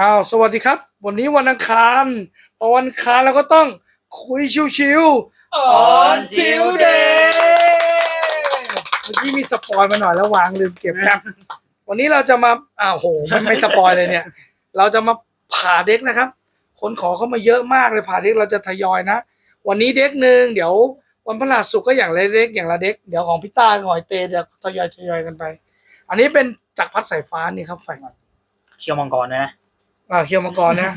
อ้าวสวัสดีครับ วันนี้วันอังคารพอวันอังคารเราก็ต้องคุยชิวๆ On Tuesday เมื่อกี้มีสปอยมาหน่อยแล้ววางลืมเก็บครับ วันนี้เราจะมาอ้าวโหมันไม่สปอยเลยเนี่ย เราจะมาผ่าเด็กนะครับ คนขอเข้ามาเยอะมากเลยผ่าเด็กเราจะทยอยนะ วันนี้เด็กหนึ่งเดี๋ยววันพฤหัสศุกร์ก็อย่างละเด็กอย่างละเด็กเดี๋ยวของพี่ต้ากับหอยเตเดี๋ยวทยอยทยอยกันไป อันนี้เป็นจักรพัดสายฟ้านี่ครับแฟนเคียวมังกรนะ อ่าเคี่ยวมังกรนะ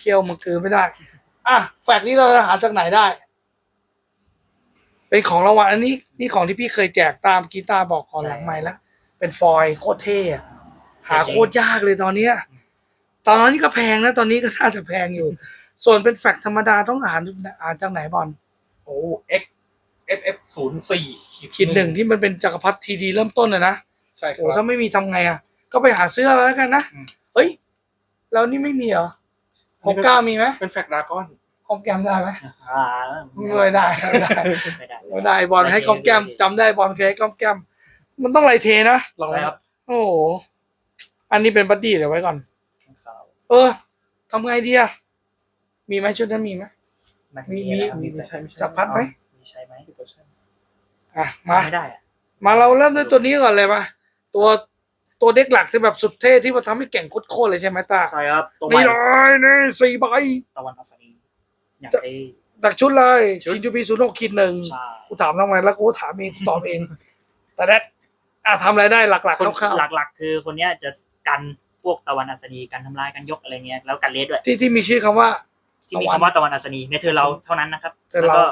เคี่ยวมังคือไม่ได้ อะแฟกนี้เราจะหาจากไหนได้ เป็นของรางวัลอันนี้ นี่ของที่พี่เคยแจกตามกีตาร์บอกก่อนหลังไม้แล้วเป็นฟอยล์โคตรเท่อะหาโคตรยากเลยตอนเนี้ย ตอนนี้ก็แพงนะตอนนี้ก็น่าจะแพงอยู่ ส่วนเป็นแฟกธรรมดาต้องอ่านอ่านจากไหนบอลโอ้ X F F ศูนย์สี่ขีดหนึ่งที่มันเป็นจักรพรรดิทีดีเริ่มต้นอะนะใช่คโอ้รับถ้าไม่มีทำไงอะ ก็ไปหาเสื้อแล้วกันนะอืมเฮ้ย แล้วนี่ไม่มีเหรอหกเก้ามีไหมเป็นแฟกดากอนคอมแกมได้ไหมอ่าไม่ได้ไม่ได้ไม่ได้ไม่ได้บอลให้กอมแก้มจำได้บอลเคยให้กอมแก้มมันต้องไรเทนะลองใช่ครับ โอ้โหอันนี้เป็นบัดดี้เดี๋ยวไว้ก่อน เออทำไงดีอะมีไหมชุดนั้นมีไหมมันมีมีอะไรครับมีมีใช่ไม่ใช่จับพัดไหมมีใช่ไหมตัวใช่อะมาไม่ได้อะมาเราเริ่มด้วยตัวนี้ก่อนเลยมาตัว ตัวเด็กหลักที่แบบสุดเท่ที่มันทำให้เก่งโคตรๆเลยใช่ไหมตาใช่ครับตัวใหม่นี่เลยนี่สี่ใบ ตะวันอัศนีอย่างที่ดักชุดเลยชุด ชินจูบีศูนย์หกขีดหนึ่งใช่กูถามทำไมแล้วกูถามเองกูตอบเอง แต่แรกอะทำอะไรได้หลักๆคนคร่าวหลักๆ คือคนเนี้ยจะกันพวกตะวันอัศนีกันทำลายกันยกอะไรเงี้ยแล้วกันเลสด้วย ๆที่ที่มีชื่อคำว่า ที่มีคำว่าตะวันอัศนีในเธอเราเท่านั้นนะครับเธอแล้วเรา ก็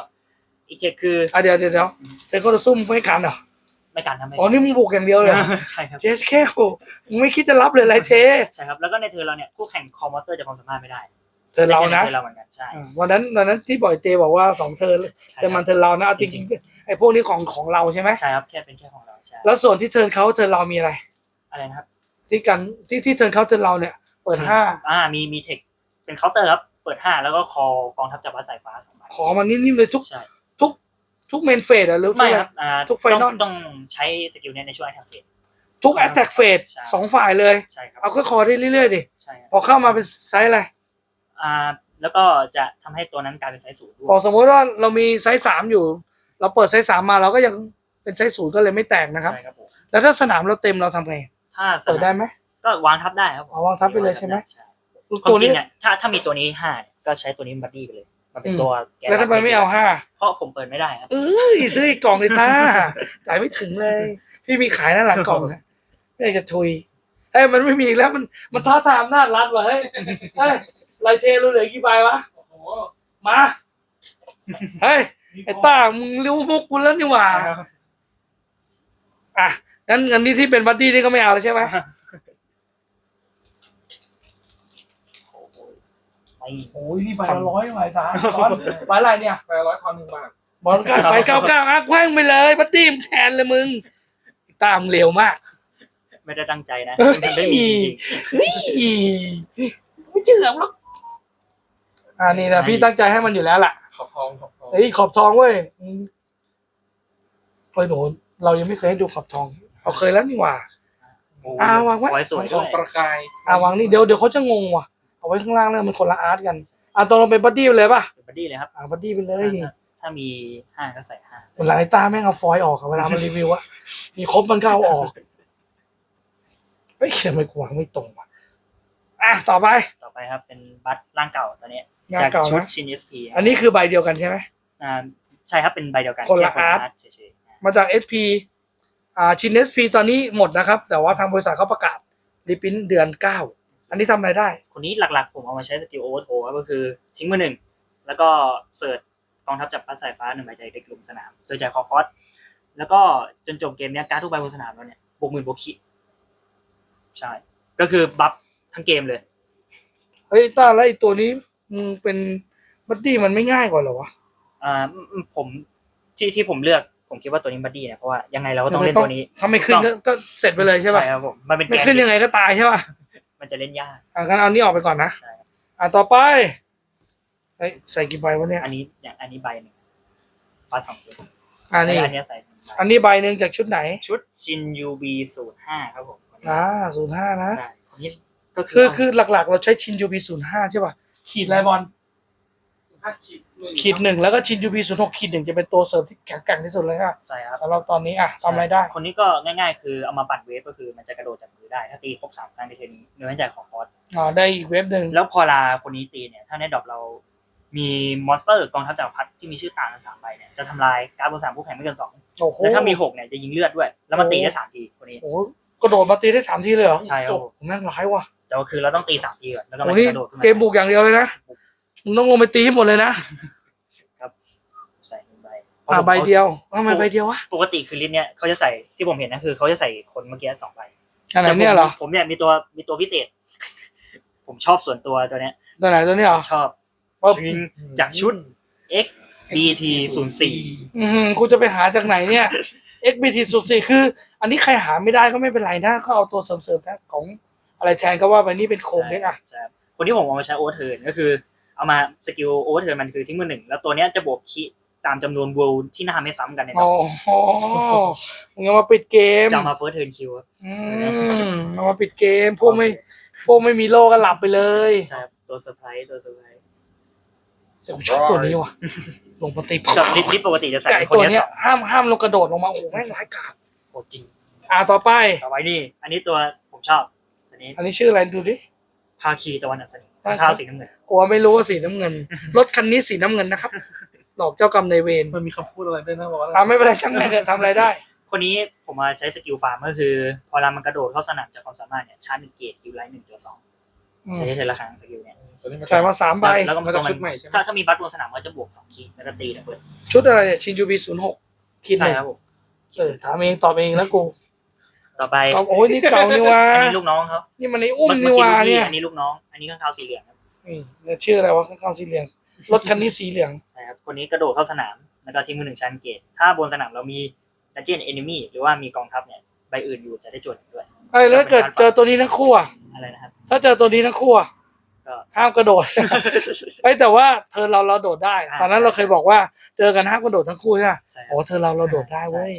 อีกเจ็ดคือ อะเดี๋ยวเดี๋ยวเดี๋ยวเธอก็จะซุ่มไม่กันเหรอ ไม่การทำให้อ๋อนี่มึงบุกอย่างเดียวเลยเหรอใช่ครับเจสแค่มึงไม่คิดจะรับเลยไรเทใช่ครับแล้วก็ในเธอเราเนี่ยคู่แข่งคอมมอเตอร์จะความสามารถไม่ได้เธอเรานะไม่ใช่ในเธอเราเหมือนกันใช่อ่าวันนั้นวันนั้นที่บ่อยเตบอกว่าสองเธอใช่แต่มันครับเธอเรานะเอาจริงๆไอ้พวกนี้ของของเราใช่ไหมใช่ครับแค่เป็นแค่ของเราใช่แล้วส่วนที่เทิร์นเขาเทิร์นเรามีอะไรอะไรนะครับที่กันที่ที่เทิร์นเขาเทิร์นเราเนี่ย เปิดห้าอ่ามีมีเทคเป็นเคาน์เตอร์ครับเปิดห้าแล้วก็คอกองทัพจักรวรรดิสายฟ้าสองใบขอมันนิ่มๆเลยทุกใช่ ทุกทุกเมนเฟสอะหรือไม่ครับอ่าทุกไฟนอลต้องต้องใช้สกิลเนี้ในช่วงแอทเฟสทุกแอตแทกเฟสใช่สองฝ่ายเลยใช่ครับเอาก็คอได้เรื่อยๆดิใช่ครับพอเข้ามาเป็นไซส์อะไรอ่าแล้วก็จะทำให้ตัวนั้นกลายเป็นไซส์ศูนย์ด้วพอยสมมติว่าเรามีไซส์สามอยู่ เราเปิดไซส์สามมาเราก็ยังเป็นไซส์ศูนย์ก็เลยไม่แตกนะครับใช่ครับผมแล้วถ้าสนามเราเต็มเราทำไงถ้าสเปิดได้ไหมก็วางทับได้ครับเอาวางทับไปเลยใช่ไหมใช่ตัวความจรินี้งเนี่ยถ้าถ้ามีตัวนี้ห้าเนี่ยก็ใช้ตัวนี้เป็นบัดดี้ไปเลย มันเป็นอืมตัวแกนแล้วทำไมไม่เอาห้าเพราะผมเปิดไม่ได้ครับเอ้ยซื้ออีกกล่องเลยตาจ่ายไม่ถึงเลย พี่มีขายนั่นหลังกล่องนะไม่อยากจะทุยเฮ้ยมันไม่มีอีกแล้วมันมันท้าทายอำนาจรัฐว่ะเฮ้ยเฮ้ยลายเทรู้เหลือกี่ใบวะโอ้โหมาเฮ้ยไอ้ต้ามึงรู้มุกกูแล้วนี่หว่าอะงั้นเงินนี้ที่เป็นบัดดี้นี่ก็ไม่เอาแล้วใช่ไหม ไม่ โอ้ยนี่ใบละร้อยหน่อยตาร้อนใบอะไรเนี่ยแปดร้อยทอนหนึ่งบาทบอลกันไปเก้าเก้าอะแขว้งไปเลยบัดดี้มึงแทนเลยมึง ตามเร็วมาก ไม่ได้ตั้งใจนะเฮ้ยมันไม่มีจริงเฮ้ยไม่เชื่อหรอกอ่านี่นะพี่ตั้งใจให้มันอยู่แล้วล่ะ ขอบทองขอบทองเฮ้ยขอบทองเว้ยอืมเฮ้ยหนูเรายังไม่เคยให้ดูขอบทองเราเคยแล้วนี่หว่าๆโอ้อ่าวางไว้สวยสวยทด้อวงยประกายอ่าวางนี่เดี๋ยวเดี๋ยวเขาจะงงว่ะ เอาไว้ข้างล่างแล้วมันคนละอาร์ตกันอ่าตรงลงเป็นบัดดี้ไปเลยป่ะเป็นบัดดี้เลยครับอ่าบัดดี้ไปเลยถ้าถ้ามีห้าก็ใส่ห้าเวลาไอ้ตาแม่งเอาฟอยล์ออกอะเวลามันรีวิวอะมีครบมันก็เอาออกเฮ้ยทำไมกูวางไม่ตรงวะอะต่อไป ต่อไปครับ เป็นบัตร่างเก่าตัวนี้งานจากเก่าชุดนะ ชินเอสพีอันนี้คือใบเดียวกันใช่ไหม อ่าใช่ครับเป็นใบเดียวกันคนละแค่อาร์ต เฉยๆมาจาก SP อ่าชิน SP ตอนนี้หมดนะครับ แต่ว่าทางบริษัทเขาประกาศรีพินเดือนเก้า อันนี้ทำอะไรได้ คนนี้หลักๆ ผมเอามาใช้สกิลโอเวอร์โทก็คือทิ้งมือหนึ่ง แล้วก็เสิร์ชกองทัพจับพัดสายฟ้าหนึ่งใบใจเด็กหลุมสนาม โดยจ่ายคอคอสแล้วก็จนจบเกมเนี้ยการดทุกใบบนสนามแล้วเนี่ยบวกหมื่นบวกขีดใช่ ก็คือบัฟทั้งเกมเลย เฮ้ยต้าแล้วไอ้ตัวนี้มึงเป็นบัดดี้มันไม่ง่ายกว่าเหรอวะอ่าอืมผมที่ที่ผมเลือกผมคิดว่าตัวนี้บัดดี้เนี่ยเพราะว่ายังไงเราก็ต้องเล่นตัวนี้ถ้าไม่ขึ้นก็ก็เสร็จไปเลยใช่ป่ะครับผมมันเป็นไม่แกนขึ้นยังไงก็ตายใช่ป่ะ มันจะเล่นยาก อะงั้นเอานี้ออกไปก่อนนะ ใช่ อะต่อไปเฮ้ยใส่กี่ใบวะเนี่ย อันนี้อย่างอันนี้ใบหนึ่งบัฟสองตัวอ่านี่อันเนี้ยใส่หนึ่งใบอันนี้ใบหนึ่งจากชุดไหน ชุดชินยูบีศูนย์ห้าครับผมอ่าศูนย์ห้านะ ใช่คนนี้ก็คือคือหลักๆ เราใช้ชินยูบีศูนย์ห้าใช่ป่ะ ขีดไลบอล ถ้าขีดหนึ่งขีดหนึ่งแล้วก็ชินยูบีศูนย์หกขีดหนึ่งจะเป็นตัวเสริมที่แข็งแกร่งที่สุดเลยค่ะใช่ครับสำหรับตอนนี้อะทำอะไรได้ คนนี้ก็ง่ายๆ คือเอามาปั่นเวฟก็คือมันจะกระโดดจากมือได้ ถ้าตีครบสามครั้งในเทอร์นี้เนื้อใจของคอร์สอ่าได้อีกเว็บหนึ่งแล้วพอลาคนนี้ตีเนี่ย ถ้าในดรอปเรามีมอนสเตอร์กองทัพจักรพรรดิที่มีชื่อต่างกันสามใบเนี่ยจะทำลายการ์ดบนสามผู้แข่งไม่เกินสองโอ้โหแล้วถ้ามีหกเนี่ยจะยิงเลือดด้วย แล้วมันตีได้สามทีคนนี้โอ้โหกระโดดมาตีได้สามทีเลยเหรอใช่ครับโอ้โหแม่งร้ายว่ะแต่ว่าคือเราต้องตีสามทีก่อนแล้วก็โอ้มันโหนี่กระโดดขึ้นมาเกมบุกอย่างเดียวเลยนะ มึงต้องลงไปตีให้หมดเลยนะใส่หนึ่งใบอ่าใบเดียวทำไมใบเดียววะปกติคือลิสต์เนี่ยเขาจะใส่ที่ผมเห็นนะคือเขาจะใส่คนเมื่อกี้สองใบอันไหนเนี่ยเหรอ แต่ผมผมเนี่ยมีตัวมีตัวพิเศษ ผมชอบส่วนตัวตัวเนี้ยตัวไหนตัวนี้เหรอชอบปึ๊บชิงจากชุด X BT 0 4อืมกูจะไปหาจากไหนเนี่ย XBT สุดสี่คือ อันนี้ใครหาไม่ได้ก็ไม่เป็นไรนะก็เอาตัวเสริมๆแทนของอะไรแทนก็ว่าไปนี่เป็นโครงเล็กอะใช่ครับคนที่ผมเอามาใช้โอเวอร์เทิร์นก็คือ เอามาสกิลโอเวอร์เทิร์นมันคือทิ้งมือหนึ่งแล้วตัวเนี้ยจะบวกคีตามจำนวนเวลที่หน้าไม่ซ้ำกันในดโอ้อกโหมึงเอามาปิดเกมจะเอามาเฟิร์สเทิร์นคิวอืมเอามาปิดเกม พวกไม่ พวกไม่มีโลก็หลับไปเลยใช่ครับตัวเซอร์ไพรส์ตัวเซอร์ไพรส์แต่กูชอบตัวนี้ว่ะลงปฏิกับลิสต์ลิสต์ปกติจะใส่ไก่เป็นคนตัวเนี้เนี้ยยสองห้ามห้ามลงกระโดดลงมาโอ้โหแม่งร้ายกาจโหจริง อ่าต่อไปต่อไปนี่ อันนี้ตัวผมชอบ อันนี้ อันนี้ชื่ออะไรดูดิภาคีตะวันอัศนี ได้ครับข้าวสีน้ำเงินกลัวไม่รู้ว่าสีน้ำเงิน รถคันนี้สีน้ำเงินนะครับ หลอกเจ้ากรรมนายเวรมันมีคำพูดอะไรด้วยนะบอกว่าอ่าไม่เป็นไรช่างแม่งเถอะทำอะไรได้ คนนี้ผมมาใช้สกิลฟาร์มก็คือ พอเวลามันกระโดดเข้าสนามจากความสามารถเนี่ยชาร์จหนึ่งเกตยูไลท์หนึ่งตัวสองอืมใช้ได้เทอละครั้งสกิลเนี่ยตัวนี้มันใส่มาสามใบแล้วก็มันตัจะวมัชุนดใหม่ใช่ไหมถ้าถ้ามีบัตรบนสนามก็จะบวกสองคีย์แล้วก็ตีดับเบิลชุดอะไรเนี่ยชินยูบีศูนย์หกคิดใช่เลยครับผมเออถามเองตอบเองแล้วกู ต่อไปตอบโอ้ยนี่เก่านี่วะอันนี้ลูกน้องเขานี่มันไอ้อุ้มเมื่นี่อกี้วะลูกพี่เนี่ยอันนี้ลูกน้อง อันนี้ข้างคาวสีเหลืองครับนี่เนี่ยชื่ออะไรวะข้างๆสีเหลืองรถคันนี้สีเหลืองใช่ครับคนนี้กระโดดเข้าสนาม แล้วก็ทิ้งมือหนึ่งชั้นเกตถ้าบนสนามเรามีดัจเจียนเอนมี่หรือว่ามีกองทัพเนี่ยใบอื่นอยู่จะได้จดด้วยไอ้แล้วเกิดเจอตัวนี้ทั้งคู่อะอะไรนะครับถ้าเจอตัวนี้ทั้งคู่อะก็ห้ามกระโดดไอ้ยแต่ว่าเธอเราเราโดดได้อ่าตอนนั้นเราเคยบอกว่าเจอกันห้ามกระโดดทั้งคู่ใช่ไหมใช่ครัโอ้เธอเราเราโดดได้เว้ย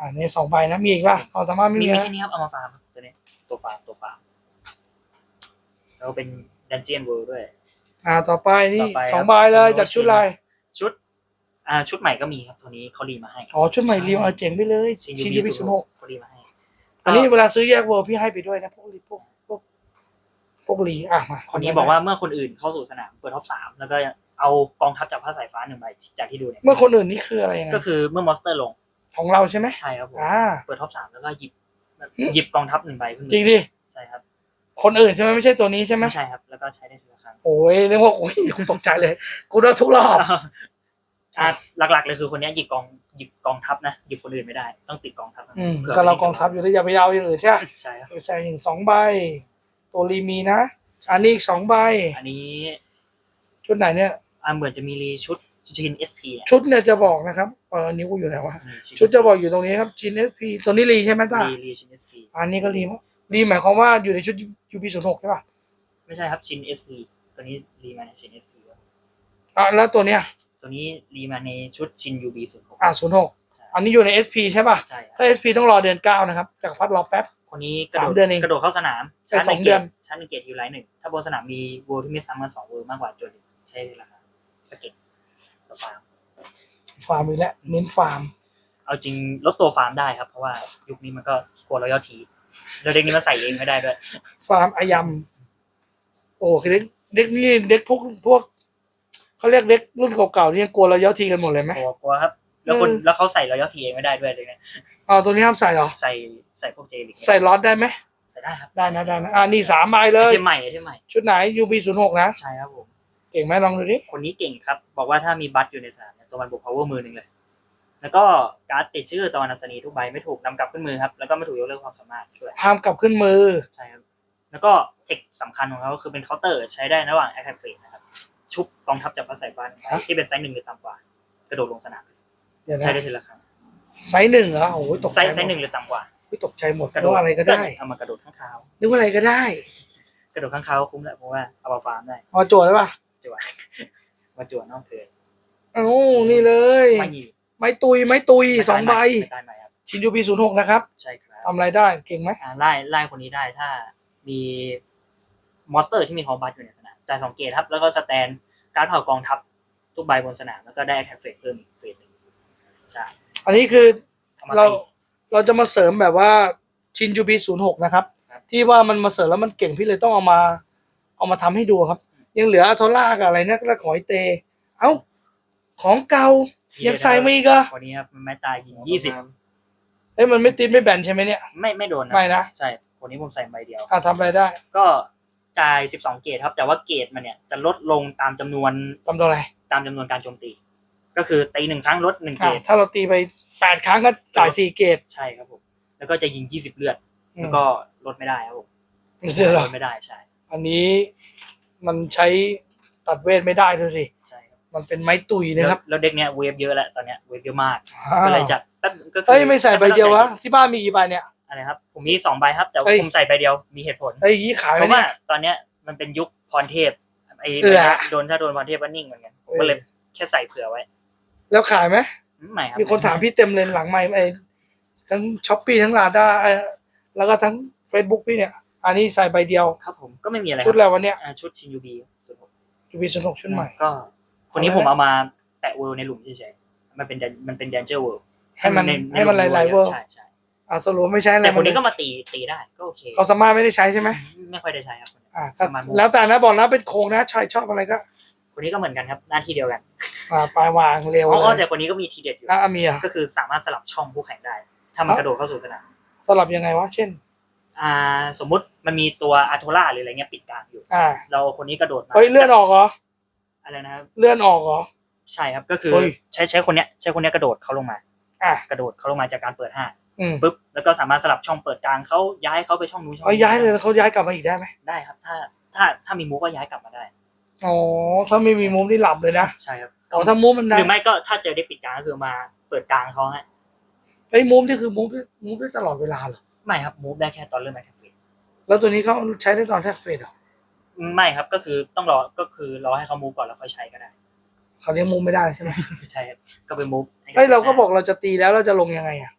อ่าในสองใบนะ มีอีกป่ะความสามารถไม่มีมีมีนะแค่นี้ครับเอามาฟาร์มครับตัวนี้ตัวฟาร์มตัวฟาร์มแล้วเป็นดันเจียนเวิลด์ด้วย อ่าต่อไปนี่ต่อไปสองครับใบเลยจำนวนจากชุดลายชุด อ่า ชุดใหม่ก็มีครับตัวนี้เขารีมาให้อ๋อชุดใหม่รีมเอาเจ๋งไปเลยชินยูบิศูนย์หกเขารีมาให้อันนี้เวลาซื้อแยกเวอร์พี่ให้ไปด้วยนะพวกรีพวกพวกพวกรีอะมาคนนี้บอกว่าเมื่อคนอื่นเข้าสู่สนามเปิดท็อปสามแล้วก็เอากองทัพจากผ้าสายฟ้าหนึ่งใบจากที่ดูเนี่ยเมื่อคนอื่นนี่คืออะไรยังไงก็คือเมื่อมอนสเตอร์ลง ของเราใช่ไหมใช่ครับผมอ่าเปิดท็อปสามแล้วก็หยิบแบบอืมหยิบกองทัพหนึ่งใบขึ้นมาจริงดิใช่ครับ คนอื่นใช่ไหมไม่ใช่ตัวนี้ใช่ไหมไม่ใช่ครับแล้วก็ใช้ได้ทีละครั้งโอ้ยนึกว่าโอ้ยกูตกใจเลยกูโดนทุกรอบอะหลักๆเลยคือคนเนี้ยหยิบกองหยิบกองทัพนะหยิบคนอื่นไม่ได้ ต้องติดกองทัพนะอืมผื่ก็เรากองทัพอยู่แล้วอย่าไปเอาอย่างอื่นใช่ไหมใช่ครับไปใส่อย่างสองใบตัวรีมีนะอันนี้อีกสองใบอันนี้ ชุดไหนเนี่ยอ่าเหมือนจะมีรีชุดชินเอสพีเนี่ยชุดเนี่ยจะบอกนะครับ เออนิ้วกูอยู่ไหนวะอืมชุดจะบอกอยู่ตรงนี้ครับจีนเอสพีตัวนี้รีใช่ไหมจ้ารีรีชินเอสพีอันนี้ก็รีมั้งรีหมายความว่าอยู่ในชุดยูพีศูนย์หกใช่ป่ะไม่ใช่ครับชินเอสพีตัวนี้รีมาในชินเอสพีอะแล้วตัวเนี้ยตัวนี้รีมาในชุดชินยูบีศูนย์หกอะศูนย์หกอันนี้อยู่ใน SP ใช่ป่ะใช่ครับถ้า SP ต้องรอเดือนเก้านะครับจากรพัดรอแป๊บคนนี้กระโดสามดเดือนเองกระโดดเข้าสนามใช่ชาร์จสองหเดือนกตชาร์จหนึ่งเกตยูไลท์หนึ่งถ้าบนสนามมีโวลที่ไม่ซ้ำกันสองเวอร์มากกว่าจนใช่ราคาก็เก่งตัวฟาร์ม ฟาร์มอีกแล้วเน้นฟาร์ม เอาจริงลดตัวฟาร์มได้ครับ เพราะว่ายุคนี้มันก็กลัวรอยทีแล้วเด็กนี้มาใส่เองไม่ได้ด้วย ฟาร์มอายำโอ้คือเด็กเด็กนี่เด็กพวกพวกเขาเรียกเด็กรุ่นเก่าๆนี่กลัวเราเย้าทีกันหมดเลยไหมกลัวกลัวครับ แล้วคนเออแล้วเขาใส่รอยทีเองไม่ได้ด้วยเลยเนี่ยอ๋อตัวนี้ห้ามใส่เหรอใส่ใส่พวกเจลิกใส่ล็อตได้ไหมใส่ได้ครับได้นะได้นะอ่านี่สามใบเลยเทมใหม่เทมใหม่ชุดไหน UP ศูนย์หกนะใช่ครับผม เก่งไหมลองดูดิคนนี้เก่งครับ บอกว่าถ้ามีบัตอยู่ในสนามเนี่ยตัวมันบวก power มือหนึ่งเลย แล้วก็การ์ดติดชื่อตะวันอัศนีทุกใบไม่ถูกนำกลับขึ้นมือครับ แล้วก็ไม่ถูกยกเลิกความสามารถด้วยห้ามกลับขึ้นมือ ใช่ครับ แล้วก็เทคสำคัญของเขาก็คือเป็นเคาน์เตอร์ใช้ได้ระหว่าง attack phase นะครับ ชุบกองทัพจากภาษาฟ้าหนึ่งใบฮะที่เป็นไซส์หนึ่งหรือต่ำกว่า กระโดดลงสนามเดี๋ยวนะใช้ได้ทีละครั้งไซส์หนึ่งเหรอโอ้ยตกไซใจส์ไซส์หนึ่งหรือต่ำกว่าอุ๊ยตกใจหมดกระนึโดกดว่าอะไรก็ได้เอามากระโดดข้างคาวนึกว่าอะไรก็ได้ กระโดดข้างคาวคุ้มแหละเพราะว่าเอามาฟาร์มได้เอาโจทย์ได้ป่ะ จั่วมาจั่วนอกเทิร์นเอ้านี่เลย ไม่ยีไม้ตุย ไม้ตุยสองใบ ไม่ได้ใหม่ครับ ชิน UP ศูนย์หกนะครับใช่ครับทำอะไรได้ เก่งไหมอ่าไล่ไล่คนนี้ได้ถ้ามีมอนสเตอร์ที่มีคอมบัตอยู่ในสนามจ่ายสองเกตครับ แล้วก็สแตนการดเผากองทัพทุกใบบนสนามแล้วก็ได้แท็กเฟสเพิ่มอีกเฟสหนึ่งใช่อันนี้คือเอามาเราตีเราจะมาเสริมแบบว่าชินยูบีศูนย์หกนะครับ ครับ ที่ว่ามันมาเสริมแล้วมันเก่งพี่เลยต้องเอามา เอามาทำให้ดูครับ ยังเหลืออัลโทล่ากับอะไรนะแล้วขอยเต เอ้า ของเก่ายังใส่ไม่อีกเหรอะวันนี้ครับมันไม่ตายยิงยี่สิบเอ้ยมันไม่ติดไม่แบนใช่ไหมเนี่ย ไม่ไม่โดนนะไม่นะใช่วันนี้ผมใส่ใบเดียวอ่าทำอะไรได้ ก็จ่ายสิบสองเกตครับ แต่ว่าเกตมันเนี่ยจะลดลงตามจำนวนทำตัวอะไรตามจำนวนการโจมตี ก็คือตีหนึ่งครั้งลดหนึ่งเกอ่าตถ้าเราตีไปแปดครั้งก็จ่ายสี่เกตใช่ครับผมแล้วก็จะยิงยี่สิบเลือดอืมแล้วก็ลดไม่ได้ครับผมไม่ใช่เหรอลดไม่ได้ใช่ อันนี้ มันใช้ตัดเวทไม่ได้ซะสิใช่ครับมันเป็นไม้ตุยนะครับ แล้วแล้วเด็กเนี้ยเวฟเยอะแล้วตอนเนี้ยเวฟเยอะมากอ้าวก็เลยจัดแป๊บก็คือเอ้ยไม่ใส่ใบเดียววะที่บ้านมีกี่ใบเนี่ยอะไรครับผมมีสองใบครับ แต่ว่าเอ้ยผมใส่ใบเดียวมีเหตุผลเอ้ยยี่ขายเพไหมราะเนี่ว่ายตอนเนี้ยมันเป็นยุคพรเทพไอ้เออใบเนี้ยโดนถ้าโดนพรเทพก็นิ่งเหมือนกันผมก็เลยแค่ใส่เผื่อไว้ แล้วขายไหมไม่ครับมีคนถามพี่เต็มเลยหลังไม่ไอ้ทั้งช้อปปี้ทั้งลาด้าแล้วก็ทั้ง Facebook พี่เนี่ย อันนี้ใส่ใบเดียว ครับผมก็ไม่มีอะไรชุดอะไรวันเนี้ยอ่าชุดชินยูบีสุดผมยูบีสนุกชุดใหม่ก็ คนนี้ผมเอามาแปะเวิลด์ในหลุมเฉยๆมันเป็น Dan- มันเป็นแดนเจอร์เวิลด์ให้มันให้มันหลายๆเวอร์ใช่ใช่อ่าสรุปไม่ใช่อะไรแต่คนนี้ก็มาตีตีได้ก็โอเคเขาสามารถไม่ได้ใช้ใช่ไหมไม่ค่อยได้ใช้ครับอ่าก็ประมาณนั้นแล้วแต่นะบอกนะเป็นโครงนะชอยชอบอะไรก็คนนี้ก็เหมือนกันครับหน้าที่เดียวกันอ่าปลายวางเร็วอ๋อเลแต่ยคนนี้ก็มีทีเด็ดอยู่อะมีอะก็คือสามารถสลับช่องผู้แข่งได้ ถ้ามันเอ้ากระโดดเข้าสู่สนามสลับยังไงวะเช่น อ่าสมมุติมันมีตัวอาร์โทล่าหรืออะไรเงี้ยปิดกลางอยู่ อ่าเราคนนี้กระโดดมาเฮ้ยเลื่อนออกเหรออะไรนะครับเลื่อนออกเหรอ ใช่ครับก็คือเฮ้ย ใช้ใช้คนเนี้ยใช้คนเนี้ยกระโดดเขาลงมา อะกระโดดเขาลงมาจากการเปิดห้าอืมปุ๊บแล้วก็สามารถสลับช่องเปิดกลางเขาย้ายเขาไปช่องนู้นช่องเอานี้ย้ายเลยแล้วเขาย้ายกลับมาอีกได้ไหมได้ครับ ถ้าถ้าถ้ามีมูฟก็ย้ายกลับมาได้ อ๋อถ้าไม่มีมุมที่หลับเลยนะใช่ครับอ๋อถ้ามุมมันหนะรือไม่ก็ถ้าเจอได้ปิดกลางก็คือมาเปิดกลางเขาฮะไอ้มุมที่คือมุมมุมได้ตลอดเวลาเหรอ ไม่ครับมูฟได้แค่ตอนเริ่มแมตช์เฟสแล้วตัวนี้เขาใช้ได้ตอนแท็กเฟสเหรอไม่ครับก็คือต้องรอก็คือรอให้เขามูฟก่อนแล้วค่อยใช้ก็ได้เขาเรียกมุมไม่ได้ใช่ไหมใช่ครับก็ไปมูฟเฮ้ยเราก็บอกเราจะตีแล้วเราจะลงยังไงอะ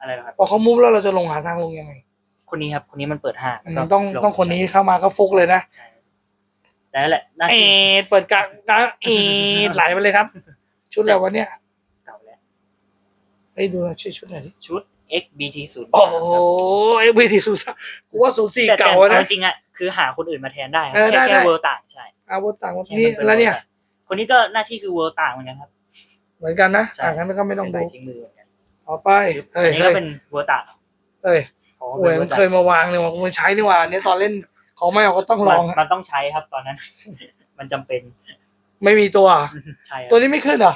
อะไรนะครับพอเขามุมแล้วเราจะลงหาทางลงยังไง คนนี้ครับคนนี้มันเปิดห้าอืมแล้วก็ต้องลต้องคนนี้เข้ามาก็ฟุกเลยนะใช่แต่นั่นแหละหน้าเอที่ดเปิดกลางกลางเอดไหลไปเลยครับ ชุดอะไรวะเนี่ยเก่าแล้วไอ้ยดูหน่อยชื่อชุดไหนดิชุด XBT ศูนย์โอ้โหไอ้บีทีสูซ่ากูว่าศูนย์สี่แต่แต่เก่าเอาอะนะจริงๆอะคือหาคนอื่นมาแทนได้ครับเออแค่ได้แค่ได้ เวิร์ต่างใช่อาวุธต่างแค่นี่มัป็แล้วเนี่ย world ต่างคนนี้ก็หน้าที่คือเวิร์ต่างเหมือนกันครับเหมือนกันนะใช่อ่างั้นก็ไม่ต้องเป็นดูใบทิ้งมือเหมือนกันต่อไปอัเฮ้ยนนี้ก็เฮ้ยเป็นเวิร์ต่างเฮ้ยของโอ้ยมันเคยมาวางเลยว่ะกูไม่ใช้นี่หว่าเนี่ยตอนเล่นของไม่เอาก็ต้องลองมันอะมันต้องใช้ครับตอนนั้น มันจำเป็นไม่มีตัวอะใช่คตัรัวบนี้ไม่ขึ้นเหรอ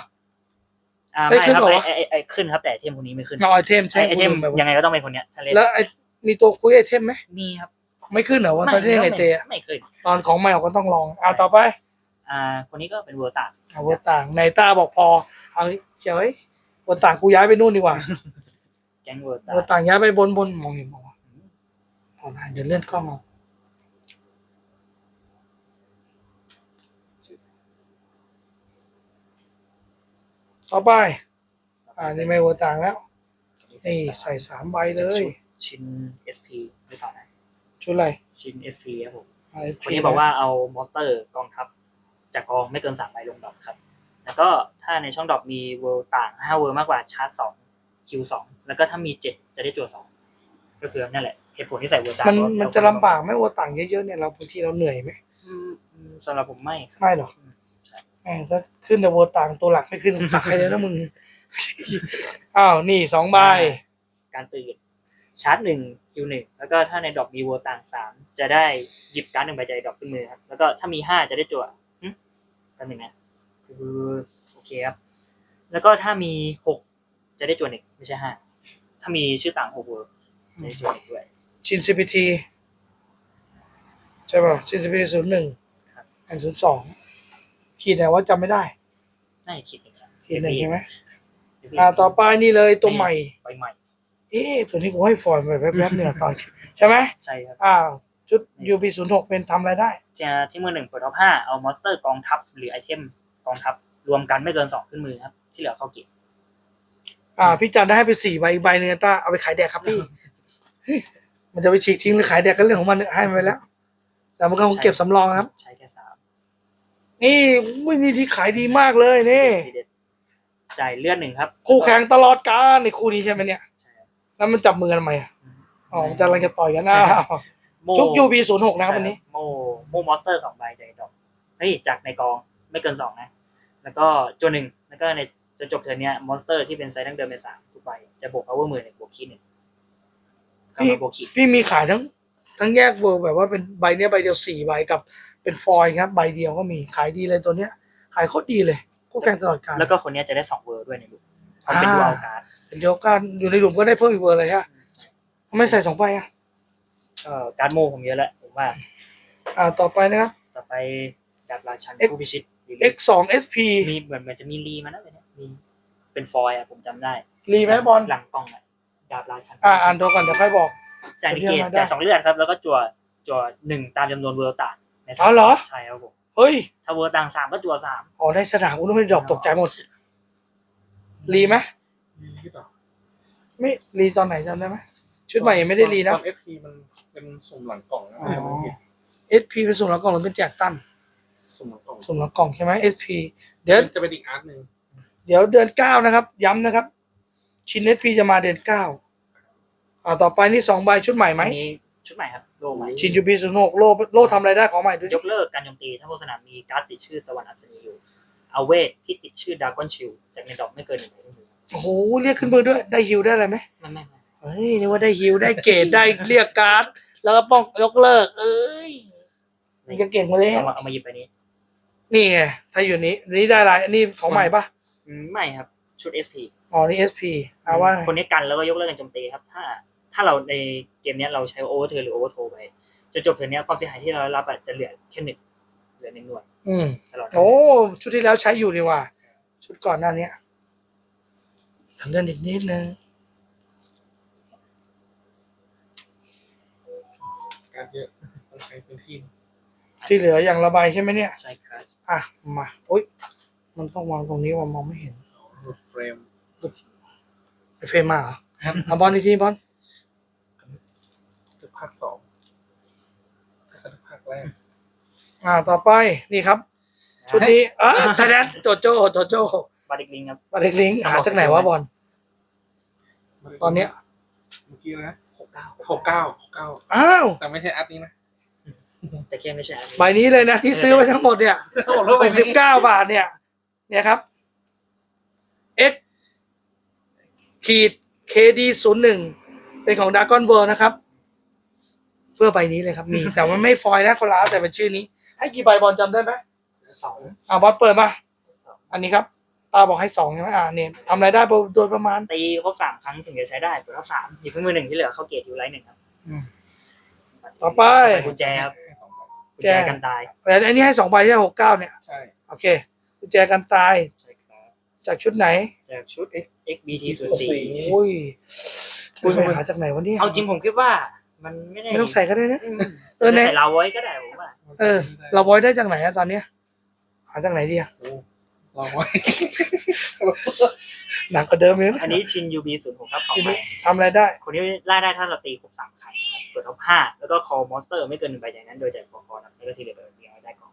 อ่าเฮ้ยไม่ขึ้นครับเหรอวะไอไอ้ไอขึ้นครับแต่ไอเทมคนนี้ไม่ขึ้นเอาไอเทมไอไอเทมกูลืแบบยังไงก็ต้องเป็นคนเนี้ยถ้าเล่นแล้วไอมีตัวคุยไอเทมไหมมีครับไม่ขึ้นเหรอว่าตอนที่เล่นไอเตะไม่ขึ้นตอนของไม่เอาก็ต้องลองอ่าต่อไปอ่าคนนี้ก็เป็นเวิร์ต่างอาวุธต่างในตาบอกพอเอาเจ๋ยอาวุธต่างกูย้ายไปนู่นดีกว่าแก๊งเวิร์ต่าอางวุธต่างย้ายไปบนบนมองเห็นบอกว่าขอมาเดี๋ยวเลื่อนกล้องเอา ต่อไป อ่านี่ไม่อาวุธต่างแล้วนี่ใส่สามใบเลยชิน SP หรือเปล่านะชุดอะไรชิน SP ครับผมอะไรคนนี้บอกว่าเอามอเตอร์กองทัพจากกองไม่เกินสามใบลงดอกครับ แล้วก็ถ้าในช่องดอกมีเวิร์ต่างห้าเวิร์มากกว่าชาร์จสองคิวสองแล้วก็ถ้ามีเจ็ดจะได้จั่วสองก็คือนั่นแหละเหตุผลที่ใส่เวิร์ต่างมันเพรามันจะลำบากไหมอาวุธต่างเยอะๆเนี่ยเราบางทีเราเหนื่อยไหมอืมอืมสำหรับผมไม่ครับไม่หรอก แหมถ้าขึ้นแต่อาวุธต่างตัวหลักไม่ขึ้นตายเลยนะมึง อ้าว นี่สองใบ การตื่นชาร์จหนึ่งคิวหนึ่งแล้วก็ถ้าในดอกมีเวิร์ต่างสามจะได้หยิบการ์ดหนึ่งใบใจดอกขึ้นมือครับ แล้วก็ถ้ามีห้าจะได้จั่วหึกันหนึ่งนะคือโอเคครับ แล้วก็ถ้ามีหกจะได้จั่วหนึ่งไม่ใช่ห้าถ้ามีชื่อต่างหกเวิร์จะได้จั่วหนึ่งด้วย ชินซีพีทีใช่ป่ะชินซีพีทีศูนย์หนึ่งครับอันศูนย์สอง ขีดไหนว่าจำไม่ได้ น่าจะคิดอย่างนี้ขีดหนึ่งใช่ไหมเดี๋ยวพี่อ่า ต่อไปนี่เลยตัวใหม่ใบใหม่ เอ๊ะตัวนี้กูให้ฟอยล์ไปแป๊บๆเนี่ยตอนใช่ไหมใช่ครับอ้าวชุด UP ศูนย์หกเป็นทำอะไรได้ จะที่มือหนึ่งเปิดท็อปห้าเอามอนสเตอร์กองทัพหรือไอเทมกองทัพรวมกันไม่เกินสองขึ้นมือครับ ที่เหลือเข้าเก็บอ่า พี่จันได้ให้ไปสี่ใบอีกใบหนึ่งต้าเอาไปขายแดกครับพี่ มันจะไปฉีกทิ้งหรือขายแดกก็เรื่องของมันให้มันไปแล้ว แต่มันก็คงเก็บสำรองนะครับ ใช้แค่สาม นี่อุ้ยนี่ที่ขายดีมากเลยนี่ทีเด็ดจ่ายเลือดหนึ่งครับคู่แข่งตลอดกาลในคู่นี้ใช่ไหมเนี่ยใช่ครับแล้วมันจับมือกันทำไมอะอ๋อมันจะอะไรจะต่อยกันนะโมชุกยูบีศูนย์หกนะครับวันนี้โมโมมอนสเตอร์สองใบจากดอกเฮ้ยจากในกองไม่เกินสองนะ แล้วก็จนหนึ่งแล้วก็ในจะจบเทอร์นเนี้ยมอนสเตอร์ที่เป็นไซส์ดั้งเดิมเป็นสามทุกใบจะบวก power หมื่นหนึ่งบวกคีย์หนึ่งก็พี่มาบวกคีย์พี่มีขายทั้ง ทั้งแยกเวอร์แบบว่าเป็นใบเนี้ยใบเดียวสี่ใบกับ เป็นฟอยล์ครับใบเดียวก็มีขายดีเลยตัวเนี้ย ขายโคตรดีเลยคู่แข่งตลอดกาลแล้วก็คนเนี้ยจะได้สองเวอร์ด้วยในลูกเอาเป็นอ่าดูเอาการ์ดเดียวกันอยู่ในหลุมก็ได้เพิ่มอีกเวอร์เลยฮะทำไมใส่สองใบอะก็การ์ดโมผมเยอะแล้วผมว่า อ่าต่อไปนะครับ ต่อไปดาบราชัน X ผู้พิชิต X สอง SP มีเหมือนเหมือนจะมีรีมานะเนี่ยมีเป็นฟอยล์อะผมจำได้รีไหมบอลหลังกล้องอะดาบราชันอ่าอ่านตัวก่อนเดี๋ยวค่อยบอกจ่ายนิเกตเดี๋ยวมาได้จ่ายสองเลือดครับ แล้วก็จั่วจั่วหนึ่งตามจำนวนเวอร์ต่าง ในสามอ๋อเหรอ ใช่ครับผมเฮ้ยถ้าเวอร์ต่างสามก็จั่วสามอ๋อได้สนามกูต้องไม่ดรอปตกใจหมดรีไหมมีที่ต่อไม่รีตอนไหนจำได้ไหมชุดใหม่ยังไม่ได้รีนะ ตอนเอฟพีมันเป็นสุ่มหลังกล่องนะอ๋อ ไม่ได้ SP เป็นสุ่มหลังกล่องหรือเป็นแจกตั้นสุ่มหลังกล่องสุ่มหลังกล่องใช่ไหม SP เดี๋ยวจะเป็นอีกอาร์ตหนึ่งเดี๋ยวเดือนเก้านะครับ ย้ำนะครับ ชิ้น SP จะมาเดือนเก้าอ่าต่อไปนี่สองใบชุดใหม่ไหมอันนี้ชุดใหม่ครับโลใหม่ชินจูปีศูนย์หกโลโลทำอะไรได้ของใหม่ดูดิยกเลิกการโจมตีถ้าโฆษณามมีการ์ดติดชื่อตะวันอัศนีอยู่เอาเวทที่ติดชื่อดากอนชิลจากในดอกไม่เกินหนึ่งใบทั้งหมดโอ้โหเรียกขึ้นมือด้วยได้ฮิวได้อะไรไหมไม่ไม่ไม่เฮ้ยนึกว่าได้ฮิวได้เกรดได้เรียกการ์ดแล้วก็ป้องยกเลิก เอ้ยนี่ก็เก่งมาเลยเอามาเอามาหยิบไปนี้ นี่ไงถ้าอยู่นี้อันนี้ได้อะไรอันนี้ของใหม่ปะอืมไม่ครับชุด SP อ๋อนี่ SP อ่าว่าไงคนนี้กันแล้วก็ยกเลิกการโจมตีครับ ถ้า ถ้าเราในเกมเนี้ยเราใช้โอเวอร์เทอร์หรือโอเวอร์โทไปจนจบเทอร์นเนี้ยความเสียหายที่เราได้รับอะจะเหลือแค่หนึ่งเหลือหนึ่งหน่วยอืมตลอดโอ้ชุดที่แล้วใช้อยู่นี่ว่า ชุดก่อนหน้าเนี้ยทำเดินอีกนิดนึงการเยอะต้องใช้พื้นที่ที่เหลืออย่างระบายใช่ไหมเนี่ยใช่ครับอะมาโอ๊ยมันต้องวางตรงนี้ว่ามองไม่เห็นรูดเฟรมไอเฟรมมาเหรอเอาบอลอีกทีบอลทุก ภาคสองถ้าทุกภาคแรก อ่า ต่อไปนี่ครับ ชุดนี้อะทนนโจโจโจโจบาริกลิงครับบาเล็กลิงก์หาจากไหนวะบอลตอนเนี้ยเมื่อกี้นะหกเก้าหกเก้าหกเก้าอ้าวแต่ไม่ใช่อาร์ตนี้นะแต่แค่ไม่ใช่อันนี้ใบนี้เลยนะที่ซื้อไปทั้งหมดเนี่ยโอ้โหแล้วหกสิบเก้าบาทเนี่ย เนี่ยครับ x ขีด kd ศูนย์หนึ่งเป็นของด r ก g นเวิร์นะครับ เพื่อใบนี้เลยครับมี แต่มันไม่ฟอยล์นะคนละอันแต่เป็นชื่อนี้ ให้กี่ใบบอลจำได้ไหมสองอ่าบอลเปิดมาสองอันนี้ครับ ตาบอกให้สองใช่ไหมอ่าเนี่ยทำรายได้โดยประมาณตีครบสามครั้งถึงจะใช้ได้เปิดครบสามหยิบขึ้นมือหนึ่งที่เหลือเข้าเกตอยู่ไลท์หนึ่งครับอืมต่อไปกุญแจครับให้สองใบกุญแจกันตายแต่อันนี้ให้สองใบใช่หกเก้าเนี่ยใช่โอเคกุญแจกันตาย ใช่ครับจากชุดไหน จากชุด XBT ศูนย์สี่โอ้ยคุณไปหาจากไหนวะเนี่ยเอาจริงผมคิดว่า มันไม่ได้ไม่ต้องใส่ก็ได้นะ อืมเออเนี่ย ใส่ลาไว้ก็ได้ผมว่าเออ เราบอยได้จากไหนอะตอนเนี้ยหาจากไหนดีอะโอ้ลองไว้หนักกว่าเดิมเลยนะอันนี้ชิน UB ศูนย์หกครับของจริงใหม่ทำอะไรได้ คนนี้ไล่ได้ถ้าเราตีครบสามครั้งนะครับเปิดท็อปห้าแล้วก็คอมอนสเตอร์ไม่เกินหนึ่งใบอย่างนั้นโดยจ่ายคอคอนะแล้วก็ทีเหลือเปิดเรียงไว้ได้ก่อน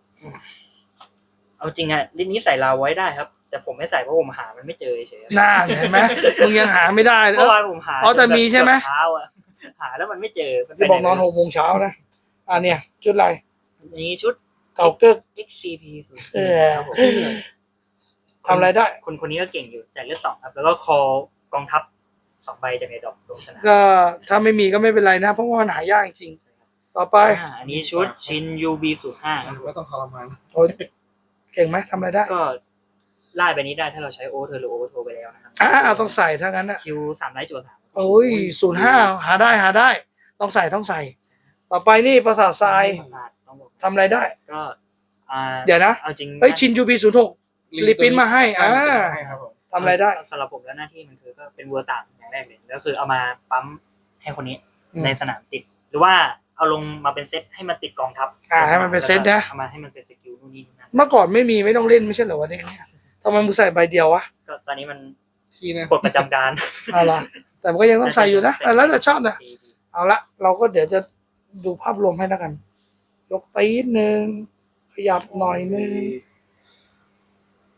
เอาจริงอะลิสต์นี้ใส่ลาไว้ได้ครับ แต่ผมไม่ใส่เพราะผมหามันไม่เจอเฉยๆหน้าเห็นไหมมึงยังหาไม่ได้เลยเมื่อวานผมหาอ๋อแต่มีใช่ไหม จนแบบเช้าอะหา แล้วมันไม่เจอมันจะบอกนอนหกโมงเช้านะอ่าเนี่ยชุดอะไรอันนี้ชุด เก่าเกิก XCP ศูนย์เอสี่อ ครับผมทำอะไรได้ คนคนนี้ก็เก่งอยู่จ่ายเลือดสองครับ แล้วก็คอกองทัพสองใบจากในดอกลงสนามก็ถ้าไม่มีก็ไม่เป็นไรนะ เพราะว่ามันหายากจริงๆต่อไปอ่าอันนี้ชุดชิน UB ศูนย์ห้าครับก็ต้องทรมานโอ้ยเก่งไหมทำอะไรได้ก็ไล่ไปนี้ได้ถ้าเราใช้โอเวอร์เทอร์หรือโอเวอร์โทไปแล้วนะครับอ่าต้องใส่ถ้างั้นอะคิวสามไลท์จั่วสาม โอ้ยศูนย์ห้าหาได้หาได้ ต้องใส่ต้องใส่ ต่อไปนี่ประสาททรายประสาทต้องบอกทำอะไรได้ ก็อ่าเดี๋ยวนะเอาจริงเฮ้ยชินจูบีศูนย์หกรีปริ้นมาให้ช่อ่ารีปริ้นมาให้ครับผมทำอะไรได้ สำหรับผมแล้วหน้าที่มันคือก็เป็นเวอร์ต่างอย่างแรกเลยแล้วคือเอามาปั๊มให้คนนี้อืมในสนามติด หรือว่าเอาลงมาเป็นเซตให้มันติดกองทัพอ่าให้มันเป็นเซตนะ เอามาให้มันเป็นสกิลนู่นนี่นั่นเมื่อก่อนไม่มีไม่ต้องเล่นไม่ใช่เหรอวะเนี่ยทำไมมึงใส่ใบเดียววะก็ตอนนี้มันที่นะกฎประจำการ อะไร แต่มันก็ยังต้องใส่อยู่นะอะแล้วแต่ชอบนะดีดีเอาละเราก็เดี๋ยวจะดูภาพรวมให้แล้วกัน ยกตีนหนึ่งขยับหน่อยหนึ่ง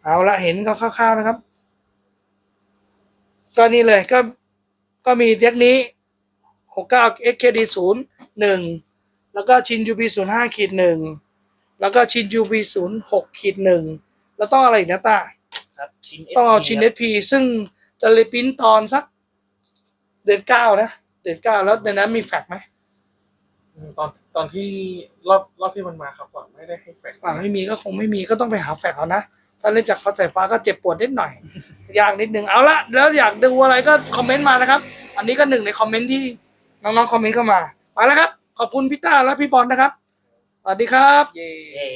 เอาละเห็นก็คร่าวๆนะครับ ก็นี่เลยก็ก็มีเด็กนี้หกเก้า XKD ศูนย์หนึ่งแล้วก็ชิน UB ศูนย์ห้าขีดหนึ่งแล้วก็ชิน UB ศูนย์หกขีดหนึ่งแล้วต้องอะไรอีกนะตาครับชิ้นต้องเอา SP ชิ้นครับ SP ซึ่งจะเลยปริ้นตอนสัก เดือนเก้านะเดือนเก้าแล้วในนั้นมีแฟกซ์ไหมตอนตอนที่รอบรอบที่มันมาครับก่อนไม่ได้ให้แฟกซ์อ่าไม่มีก็คงไม่มีก็ต้องไปหาแฟกซ์เอานะถ้าเล่นจากฟ้าสายฟ้าก็เจ็บปวดนิดหน่อย ยากนิดนึงเอาละแล้วอยากดูอะไรก็คอมเมนต์มานะครับ อันนี้ก็หนึ่งในคอมเมนต์ที่น้องๆคอมเมนต์เข้ามามาแล้วครับ ขอบคุณพี่ต้าและพี่บอลนะครับสวัสดีครับ เย้เย้